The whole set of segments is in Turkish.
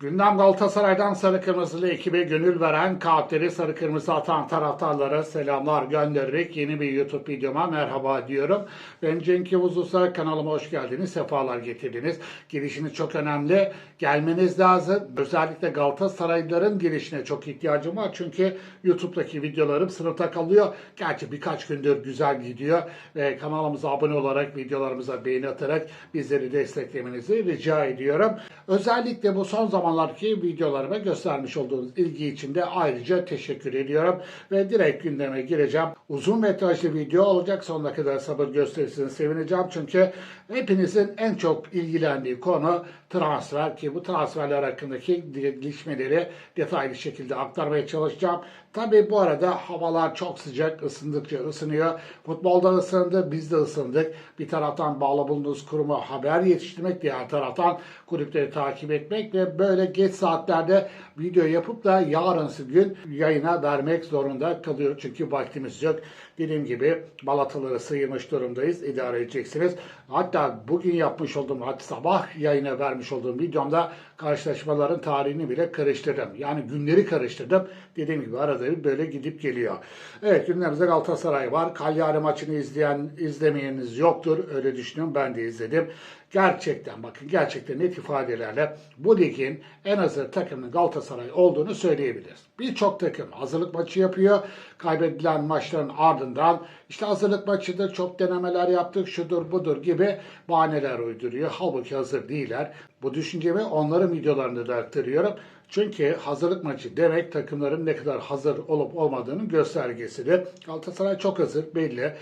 Gündem Galatasaray'dan sarı kırmızılı ekibe gönül veren kalpleri sarı kırmızı atan taraftarlara selamlar göndererek yeni bir YouTube videoma merhaba diyorum. Ben Cenk Yavuz Usta kanalıma hoş geldiniz, sefalar getirdiniz. Girişiniz çok önemli. Gelmeniz lazım. Özellikle Galatasaraylıların girişine çok ihtiyacım var. Çünkü YouTube'daki videolarım sınıfta kalıyor. Gerçi birkaç gündür güzel gidiyor. Ve kanalımıza abone olarak, videolarımıza beğeni atarak bizleri desteklemenizi rica ediyorum. Özellikle bu son zamanlardaki videolarıma göstermiş olduğunuz ilgi için de ayrıca teşekkür ediyorum. Ve direkt gündeme gireceğim. Uzun metrajlı video olacak. Sonuna kadar sabır gösterirseniz sevineceğim. Çünkü hepinizin en çok ilgilendiği konu transfer ki bu transferler hakkındaki gelişmeleri detaylı şekilde aktarmaya çalışacağım. Tabii bu arada havalar çok sıcak, ısındıkça ısınıyor. Futbolda ısındı, biz de ısındık. Bir taraftan bağlı bulunduğumuz kuruma haber yetiştirmek, diğer taraftan kulüpleri takip etmek ve böyle geç saatlerde video yapıp da yarınsı gün yayına vermek zorunda kalıyor. Çünkü vaktimiz yok. Dediğim gibi balataları sıyırmış durumdayız. İdare edeceksiniz. Hatta bugün yapmış olduğum, hatta sabah yayına vermiş olduğum videomda karşılaşmaların tarihini bile karıştırdım. Yani günleri karıştırdım. Dediğim gibi arada bir böyle gidip geliyor. Evet gündemimizde Galatasaray var. Cagliari maçını izleyen, izlemeyeniniz yoktur. Öyle düşünüyorum. Ben de izledim. Gerçekten bakın gerçekten net ifadelerle bu ligin en hazır takımının Galatasaray olduğunu söyleyebiliriz. Birçok takım hazırlık maçı yapıyor. Kaybedilen maçların ardından işte hazırlık maçıdır çok denemeler yaptık şudur budur gibi bahaneler uyduruyor. Halbuki hazır değiller. Bu düşüncemi onların videolarında da aktarıyorum. Çünkü hazırlık maçı demek takımların ne kadar hazır olup olmadığının göstergesidir. Galatasaray çok hazır belli.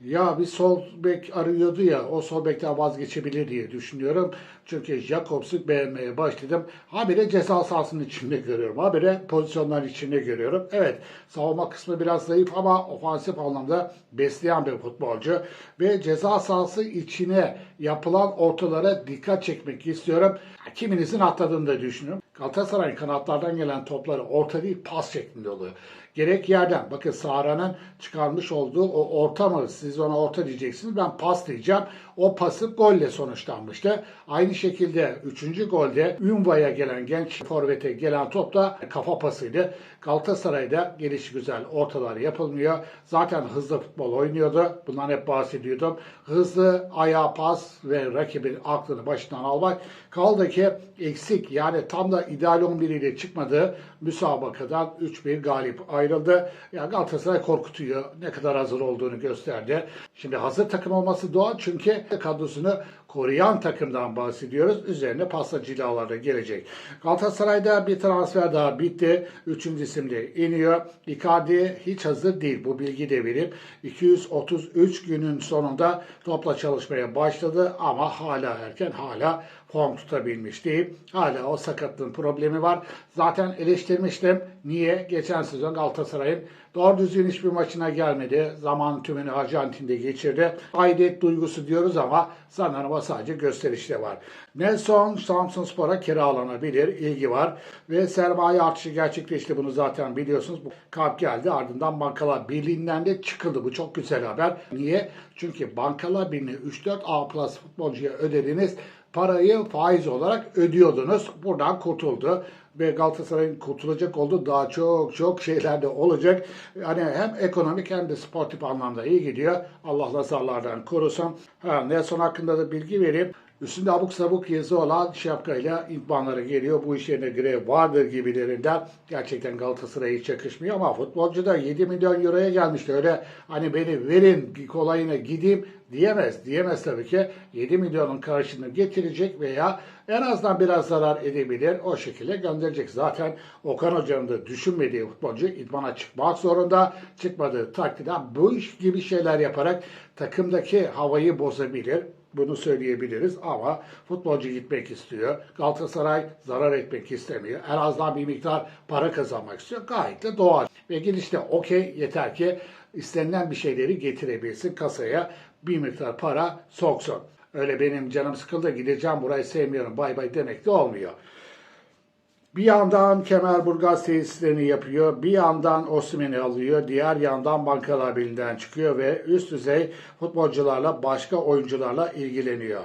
Ya bir sol bek arıyordu ya o sol bekten vazgeçebilir diye düşünüyorum. Çünkü Jakobs'u beğenmeye başladım. Habire ceza sahasının içinde görüyorum. Habire pozisyonlar içinde görüyorum. Evet savunma kısmı biraz zayıf ama ofansif anlamda besleyen bir futbolcu. Ve ceza sahası içine yapılan ortalara dikkat çekmek istiyorum. Kiminizin atladığını da düşünüyorum. Galatasaray kanatlardan gelen topları orta değil pas şeklinde oluyor. Gerek yerden. Bakın Sahra'nın çıkarmış olduğu o orta mı? Siz ona orta diyeceksiniz. Ben pas diyeceğim. O pası golle sonuçlanmıştı. Aynı şekilde 3. golde Ünva'ya gelen genç forvete gelen top da kafa pasıydı. Galatasaray'da gelişi güzel ortalar yapılmıyor. Zaten hızlı futbol oynuyordu. Bundan hep bahsediyordum. Hızlı ayağa pas ve rakibin aklını başından almak. Kaldı ki eksik yani tam da ideal 11 ile çıkmadığı müsabakadan 3-1 galip ayrıldı. Ya Galatasaray korkutuyor. Ne kadar hazır olduğunu gösterdi. Şimdi hazır takım olması doğal çünkü kadrosunu koruyan takımdan bahsediyoruz. Üzerine pasta cilaları gelecek. Galatasaray'da bir transfer daha bitti. Üçüncü isimde iniyor. Icardi hiç hazır değil. Bu bilgi de verip 233 günün sonunda topla çalışmaya başladı ama hala erken hala form tutabilmiş değil. Hala o sakatlığın problemi var. Zaten eleştirmiştim. Niye? Geçen sezon Galatasaray'ın doğru düzgün hiçbir maçına gelmedi. Zaman tümünü Arjantin'de geçirdi. Aidiyet duygusu diyoruz ama sanırım o sadece gösterişte var. Nelson Samsunspor'a kiralanabilir. ilgi var. Ve sermaye artışı gerçekleşti. Bunu zaten biliyorsunuz. Bu kap geldi. Ardından Bankalar Birliği'nden de çıkıldı. Bu çok güzel haber. Niye? Çünkü Bankalar Birliği 3-4 A plus futbolcuya ödediğiniz parayı faiz olarak ödüyordunuz. Buradan kurtuldu ve Galatasaray'ın kurtulacak olduğu daha çok çok şeyler de olacak. Yani hem ekonomik hem de sportif anlamda iyi gidiyor. Allah nazarlardan korusun. Ha, Nelson hakkında da bilgi vereyim. Üstünde abuk sabuk yazı olan şapkayla intbanları geliyor. Bu iş yerine grev vardır gibilerinden. Gerçekten Galatasaray'a hiç yakışmıyor ama futbolcu da 7 milyon euroya gelmişti. Öyle hani beni verin kolayına gideyim diyemez. Diyemez tabii ki. 7 milyonun karşılığını getirecek veya en azından biraz zarar edebilir. O şekilde gönderecek. Zaten Okan Hoca'nın da düşünmediği futbolcu idmana çıkmak zorunda. Çıkmadığı takdirde bu iş gibi şeyler yaparak takımdaki havayı bozabilir. Bunu söyleyebiliriz ama futbolcu gitmek istiyor. Galatasaray zarar etmek istemiyor. En azından bir miktar para kazanmak istiyor. Gayet de doğal. Ve gidişte okey yeter ki istenilen bir şeyleri getirebilsin kasaya bir miktar para soksun. Öyle benim canım sıkıldı gideceğim burayı sevmiyorum bay bay demek de olmuyor. Bir yandan Kemerburgaz tesislerini yapıyor, bir yandan Osimhen'i alıyor, diğer yandan Bankalar Birliği'nden çıkıyor ve üst düzey futbolcularla, başka oyuncularla ilgileniyor.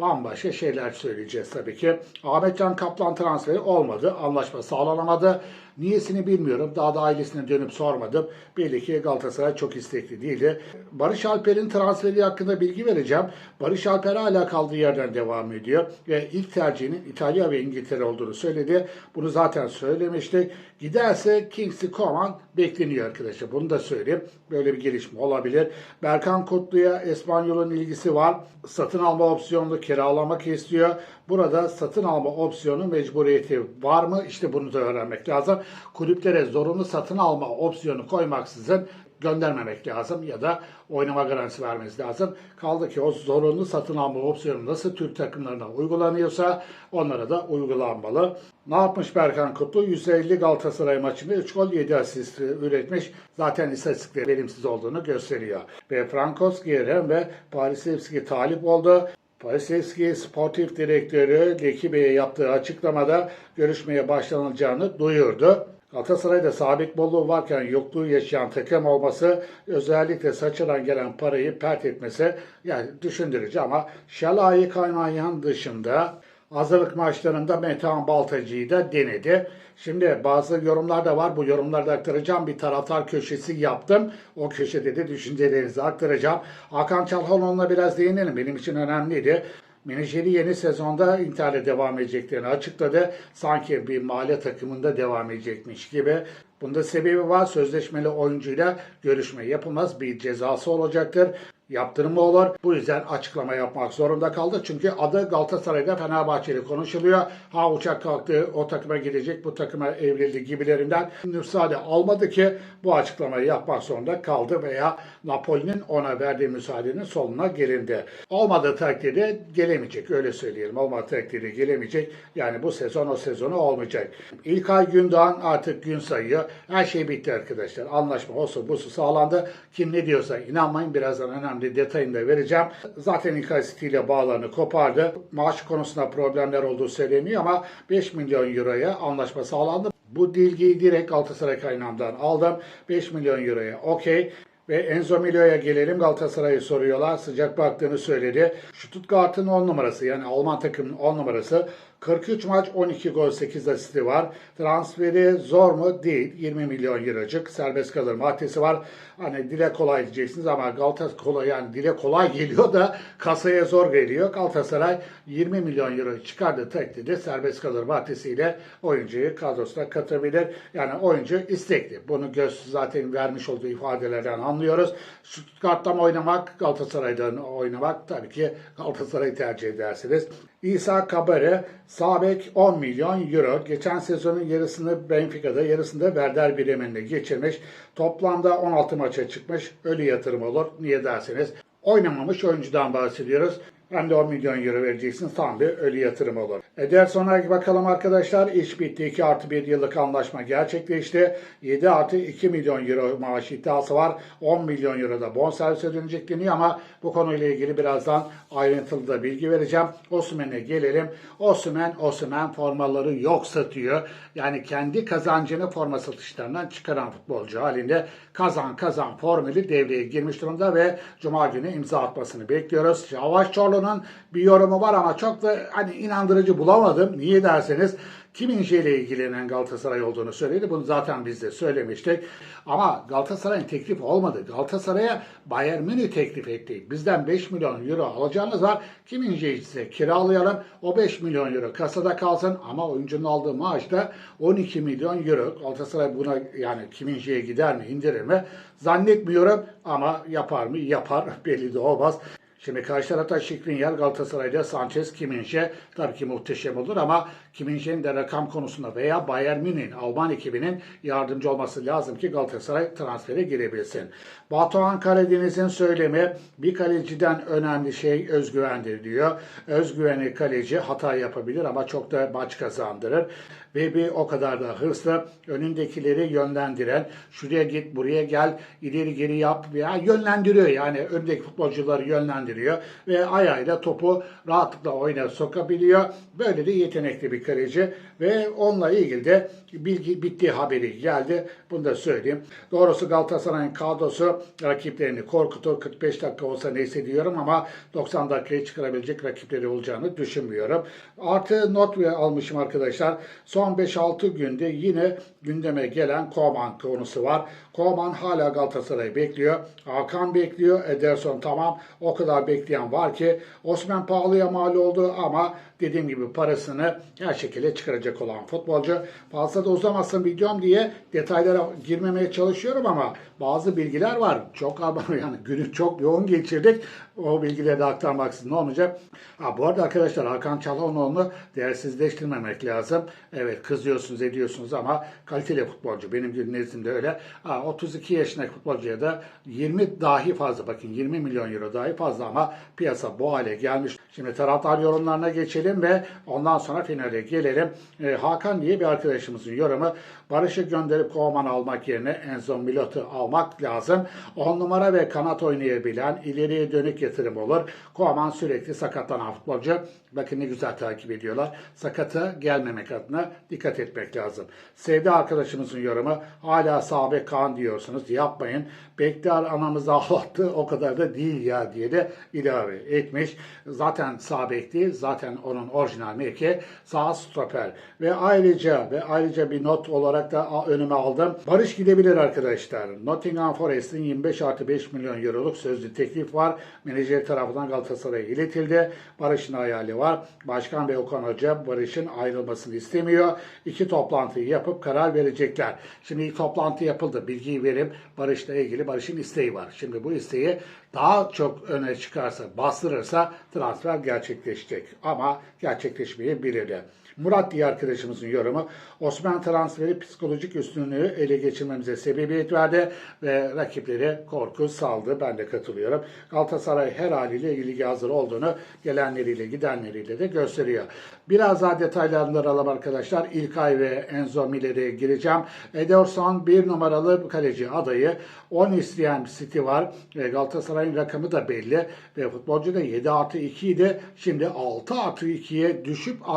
bambaşka şeyler söyleyeceğiz tabii ki. Ahmetcan Kaplan transferi olmadı. Anlaşma sağlanamadı. Niyesini bilmiyorum. Daha da ailesine dönüp sormadım. Belli ki Galatasaray çok istekli değildi. Barış Alper'in transferi hakkında bilgi vereceğim. Barış Alper hala kaldığı yerden devam ediyor. Ve ilk tercihinin İtalya ve İngiltere olduğunu söyledi. Bunu zaten söylemiştik. Giderse Kingsley Coman bekleniyor arkadaşlar. Bunu da söyleyeyim. Böyle bir gelişme olabilir. Berkan Kutlu'ya Espanyol'un ilgisi var. Satın alma opsiyonunu kiralamak istiyor. Burada satın alma opsiyonu mecburiyeti var mı? İşte bunu da öğrenmek lazım. Kulüplere zorunlu satın alma opsiyonu koymaksızın göndermemek lazım ya da oynama garantisi vermesi lazım. Kaldı ki o zorunlu satın alma opsiyonu nasıl Türk takımlarına uygulanıyorsa onlara da uygulanmalı. Ne yapmış Berkan Kutlu? 150 Galatasaray maçında 3 gol 7 asist üretmiş. Zaten istatistikleri verimsiz olduğunu gösteriyor. Ve Frankos Gieren ve Parisevski talip oldu. Parisevski sportif direktörü Leki Bey'e yaptığı açıklamada görüşmeye başlanılacağını duyurdu. Galatasaray'da sabit bolluğu varken yokluğu yaşayan takım olması özellikle saçılan gelen parayı pert etmesi yani düşündürücü ama Şalai Kaynayan dışında hazırlık maçlarında Metehan Baltacı'yı da denedi. Şimdi bazı yorumlar da var. Bu yorumlarda aktaracağım. Bir taraftar köşesi yaptım. O köşede de düşüncelerinizi aktaracağım. Hakan Çalhanoğlu'na biraz değinelim. Benim için önemliydi. Menajeri yeni sezonda Inter'le devam edeceklerini açıkladı. Sanki bir mahalle takımında devam edecekmiş gibi. Bunda sebebi var. Sözleşmeli oyuncuyla görüşme yapılmaz. Bir cezası olacaktır. Yaptırımı olur. Bu yüzden açıklama yapmak zorunda kaldı. Çünkü adı Galatasaray'da Fenerbahçeli konuşuluyor. Ha uçak kalktı, o takıma gidecek, bu takıma evrildi gibilerinden müsaade almadı ki bu açıklamayı yapmak zorunda kaldı veya Napoli'nin ona verdiği müsaadenin sonuna gelindi. Olmadığı takdirde gelemeyecek öyle söyleyelim. Olmadığı takdirde gelemeyecek. Yani bu sezon o sezonu olmayacak. İlkay Gündoğan artık gün sayıyor. Her şey bitti arkadaşlar. Anlaşma olsun busu sağlandı. Kim ne diyorsa inanmayın birazdan önemli detayını da vereceğim. Zaten ile bağlarını kopardı. Maaş konusunda problemler olduğu söyleniyor ama 5 milyon euroya anlaşma sağlandı. Bu dilgiyi direkt Galatasaray kaynağından aldım. 5 milyon euroya okey. Ve Enzo Milo'ya gelelim. Galatasaray'ı soruyorlar. Sıcak baktığını söyledi. Stuttgart'ın 10 numarası yani Alman takımının 10 numarası 43 maç 12 gol 8 asisti var. Transferi zor mu? Değil. 20 milyon eurocuk serbest kalır maddesi var. Hani dile kolay diyeceksiniz ama Galatasaray yani dile kolay geliyor da kasaya zor geliyor. Galatasaray 20 milyon euro çıkardığı takdirde serbest kalır maddesiyle oyuncuyu kadrosuna katabilir. Yani oyuncu istekli. Bunu göz zaten vermiş olduğu ifadelerden anlıyoruz. Stuttgart'tan oynamak, Galatasaray'dan oynamak tabii ki Galatasaray'ı tercih edersiniz. İsa Kabare, Sabek 10 milyon euro. Geçen sezonun yarısını Benfica'da, yarısını da Werder Bremen'de geçirmiş. Toplamda 16 maça çıkmış. Ölü yatırım olur. Niye derseniz. Oynamamış oyuncudan bahsediyoruz. Hem de 10 milyon euro vereceksiniz. Tam bir ölü yatırım olur. Ederson'a bakalım arkadaşlar. İş bitti. 2 artı 1 yıllık anlaşma gerçekleşti. 7 artı 2 milyon euro maaş iddiası var. 10 milyon euro da bonservise dönecek deniyor ama bu konuyla ilgili birazdan ayrıntılı da bilgi vereceğim. Osman'e gelelim. Osman, Osman formaları yok satıyor. Yani kendi kazancını forma satışlarından çıkaran futbolcu halinde kazan kazan formülü devreye girmiş durumda ve Cuma günü imza atmasını bekliyoruz. Savaş Çorlu'nun bir yorumu var ama çok da hani inandırıcı bulamadım. Niye derseniz Kim İnce ile ilgilenen Galatasaray olduğunu söyledi. Bunu zaten biz de söylemiştik. Ama Galatasaray'ın teklif olmadı. Galatasaray'a Bayern Münih teklif etti. Bizden 5 milyon euro alacağınız var. Kim İnce'yi size kiralayalım. O 5 milyon euro kasada kalsın ama oyuncunun aldığı maaş da 12 milyon euro. Galatasaray buna yani Kim İnce'ye gider mi indirir mi? Zannetmiyorum ama yapar mı? Yapar. Belli de olmaz. Şimdi karşı tarafta Şikrinyar Galatasaray'da Sanchez Kiminşe tabii ki muhteşem olur ama Kiminşe'nin de rakam konusunda veya Bayern Münih'in Alman ekibinin yardımcı olması lazım ki Galatasaray transfere girebilsin. Batuhan Karadeniz'in söylemi bir kaleciden önemli şey özgüvendir diyor. Özgüveni kaleci hata yapabilir ama çok da maç kazandırır. Ve bir o kadar da hırslı önündekileri yönlendiren şuraya git buraya gel ileri geri yap veya yönlendiriyor yani öndeki futbolcuları yönlendiriyor ve ayağıyla topu rahatlıkla oyuna sokabiliyor. Böyle de yetenekli bir bir kaleci ve onunla ilgili de bilgi bittiği haberi geldi. Bunu da söyleyeyim. Doğrusu Galatasaray'ın kadrosu rakiplerini korkutur. 45 dakika olsa neyse diyorum ama 90 dakikayı çıkarabilecek rakipleri olacağını düşünmüyorum. Artı not almışım arkadaşlar. Son 5-6 günde yine gündeme gelen Koman konusu var. Koman hala Galatasaray'ı bekliyor. Hakan bekliyor. Ederson tamam. O kadar bekleyen var ki Osman pahalıya mal oldu ama dediğim gibi parasını her şekilde çıkaracak olan futbolcu. Fazla da uzamasın videom diye detaylara girmemeye çalışıyorum ama bazı bilgiler var. Çok yani günü çok yoğun geçirdik. O bilgileri de aktarmak ne olmayacak? Ha, bu arada arkadaşlar Hakan Çalhanoğlu'nu değersizleştirmemek lazım. Evet kızıyorsunuz ediyorsunuz ama kaliteli futbolcu. Benim gibi nezdimde öyle. Ha, 32 yaşındaki futbolcuya da 20 dahi fazla bakın 20 milyon euro dahi fazla ama piyasa bu hale gelmiş. Şimdi taraftar yorumlarına geçelim ve ondan sonra finale gelelim. Ee, Hakan diye bir arkadaşımızın yorumu. Barış'ı gönderip Kovaman almak yerine Enzo Milot'u almak lazım. 10 numara ve kanat oynayabilen ileriye dönük yatırım olur. Kovaman sürekli sakatlanan futbolcu. Bakın ne güzel takip ediyorlar. Sakata gelmemek adına dikkat etmek lazım. Sevdi arkadaşımızın yorumu. Hala sahabe Kaan diyorsunuz. Yapmayın. Bekler anamızı ağlattı. O kadar da değil ya diye de ilave etmiş. Zaten sağ bek değil. Zaten onun orijinal mevki sağ stoper. Ve ayrıca ve ayrıca bir not olarak da önüme aldım. Barış gidebilir arkadaşlar. Nottingham Forest'in 25 artı 5 milyon euroluk sözlü teklif var. Menajer tarafından Galatasaray'a iletildi. Barış'ın hayali var. Başkan ve Okan Hoca Barış'ın ayrılmasını istemiyor. İki toplantıyı yapıp karar verecekler. Şimdi ilk toplantı yapıldı. Bilgiyi verip Barış'la ilgili Barış'ın isteği var. Şimdi bu isteği daha çok öne çıkarsa, bastırırsa transfer gerçekleşecek. Ama gerçekleşmeyebilir. Murat diye arkadaşımızın yorumu. Osman transferi psikolojik üstünlüğü ele geçirmemize sebebiyet verdi ve rakipleri korku saldı. Ben de katılıyorum. Galatasaray her haliyle ilgi hazır olduğunu gelenleriyle gidenleriyle de gösteriyor. Biraz daha detaylarını alalım arkadaşlar. İlkay ve Enzo Miller'e gireceğim. Ederson bir numaralı kaleci adayı. 10 isteyen City var. Ve Galatasaray'ın rakamı da belli. Ve futbolcu da 7 artı 2 idi. Şimdi 6 artı 2'ye düşüp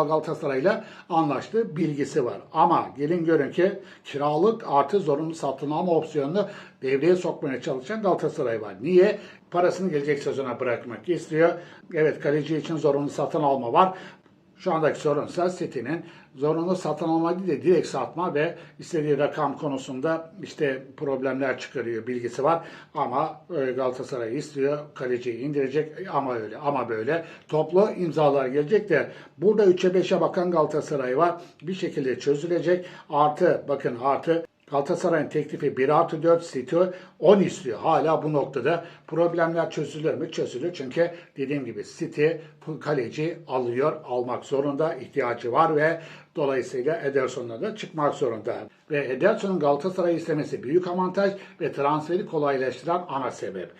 Galatasaray'la anlaştığı bilgisi var. Ama gelin görün ki kiralık artı zorunlu satın alma opsiyonunu devreye sokmaya çalışan Galatasaray var. Niye? Parasını gelecek sezona bırakmak istiyor. Evet kaleci için zorunlu satın alma var. Şu andaki sorunsa City'nin zorunlu satın alma değil de direkt satma ve istediği rakam konusunda işte problemler çıkarıyor bilgisi var. Ama e, Galatasaray istiyor kaleciyi indirecek ama öyle ama böyle toplu imzalar gelecek de burada 3'e 5'e bakan Galatasaray var. Bir şekilde çözülecek. Artı bakın artı Galatasaray'ın teklifi 1 artı 4 City 10 istiyor. Hala bu noktada problemler çözülür mü? Çözülür. Çünkü dediğim gibi City kaleci alıyor, almak zorunda, ihtiyacı var ve dolayısıyla Ederson'la da çıkmak zorunda. Ve Ederson'un Galatasaray istemesi büyük avantaj ve transferi kolaylaştıran ana sebep.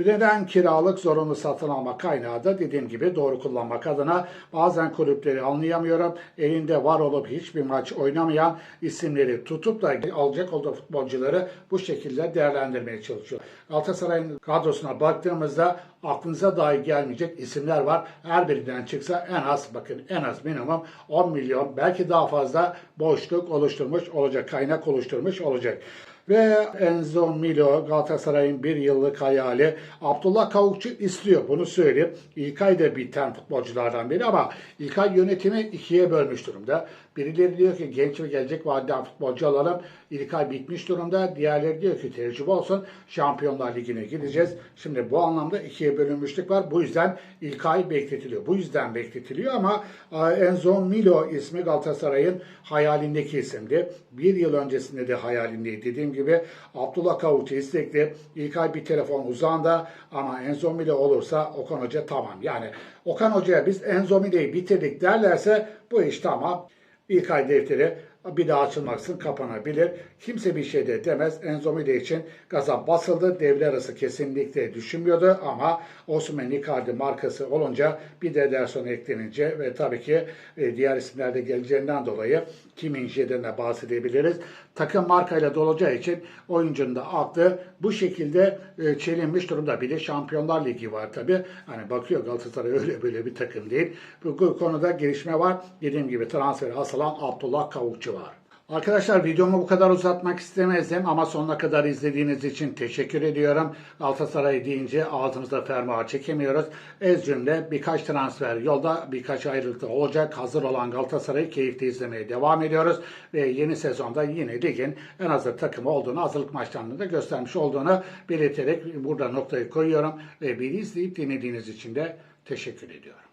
Bir neden kiralık zorunlu satın alma kaynağı da dediğim gibi doğru kullanmak adına bazen kulüpleri anlayamıyorum. Elinde var olup hiçbir maç oynamayan isimleri tutup da alacak olduğu futbolcuları bu şekilde değerlendirmeye çalışıyor. Galatasaray'ın kadrosuna baktığımızda aklınıza dahi gelmeyecek isimler var. Her birinden çıksa en az bakın en az minimum 10 milyon belki daha fazla boşluk oluşturmuş olacak, kaynak oluşturmuş olacak. Ve Enzo Milo Galatasaray'ın bir yıllık hayali. Abdullah Kavukçu istiyor bunu söyleyeyim. İlkay da biten futbolculardan biri ama İlkay yönetimi ikiye bölmüş durumda. Birileri diyor ki genç ve gelecek vadeden futbolcu alalım. İlkay bitmiş durumda. Diğerleri diyor ki tecrübe olsun. Şampiyonlar Ligi'ne gideceğiz. Şimdi bu anlamda ikiye bölünmüşlük var. Bu yüzden İlkay bekletiliyor. Bu yüzden bekletiliyor ama Enzo Milo ismi Galatasaray'ın hayalindeki isimdi. Bir yıl öncesinde de hayalindeydi. Dediğim gibi Abdullah Kavuç'u istekli. İlkay bir telefon uzağında ama Enzo Milo olursa Okan Hoca tamam. Yani Okan Hoca'ya biz Enzo Milo'yu bitirdik derlerse bu iş tamam. İlkay defteri bir daha açılmaksın kapanabilir. Kimse bir şey de demez. Enzo Mide için gaza basıldı. Devre arası kesinlikle düşünmüyordu ama Osimhen Icardi markası olunca bir de Ederson eklenince ve tabii ki e, diğer isimler de geleceğinden dolayı Kim Min-jae'den de bahsedebiliriz. Takım markayla dolacağı için oyuncunun da aklı bu şekilde e, çelinmiş durumda. Bir de Şampiyonlar Ligi var tabii. Hani bakıyor Galatasaray öyle böyle bir takım değil. Bu konuda gelişme var. Dediğim gibi transferi asılan Abdullah Kavukçu var. Arkadaşlar videomu bu kadar uzatmak istemezdim ama sonuna kadar izlediğiniz için teşekkür ediyorum. Galatasaray deyince ağzımızda fermuar çekemiyoruz. Ez cümle birkaç transfer yolda birkaç ayrılıkta olacak. Hazır olan Galatasaray'ı keyifle izlemeye devam ediyoruz. Ve yeni sezonda yine ligin en hazır takımı olduğunu, hazırlık maçlarında da göstermiş olduğunu belirterek burada noktayı koyuyorum. Ve beni izleyip dinlediğiniz için de teşekkür ediyorum.